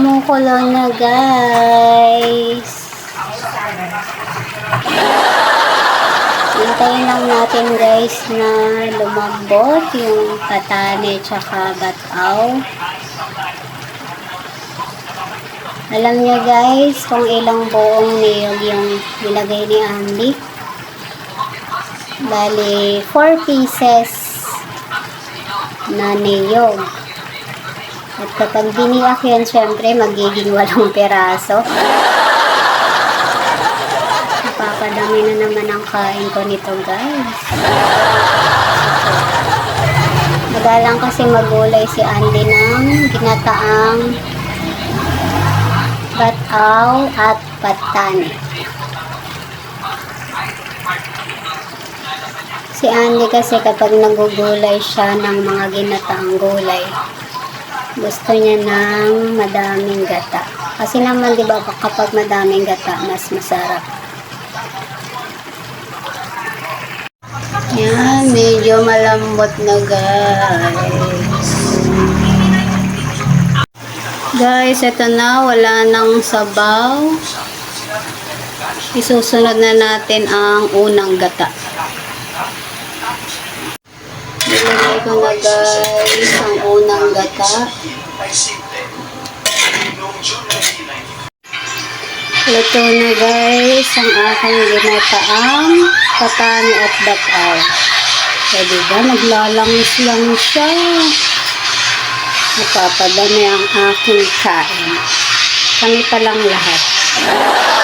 kumukulo na guys. Hintayin lang natin guys na lumambot yung katane tsaka bataw. Alam niyo guys kung ilang buong niyog yung nilagay ni Andy. Bali, 4 pieces na niyog. At kapag biniyak yun, syempre magiging walong peraso. Napapadami na naman ang kain ko nito guys. Magalang kasi magulay si Andy ng ginataang bataw at patani. Si Andy kasi kapag nagugulay siya ng mga ginataang gulay, gusto niya ng madaming gata. Kasi naman, di ba, kapag madaming gata, mas masarap. Yan, medyo malambot na guys. Guys, ito na, wala nang sabaw. Isusunod na natin ang unang gata. Ko guys ang unang gata. Luto na guys ang aking ginataang patani at bataw. So, diba, naglalangis lang siya. Napapadami ang aking kain. Kami pa lang lahat.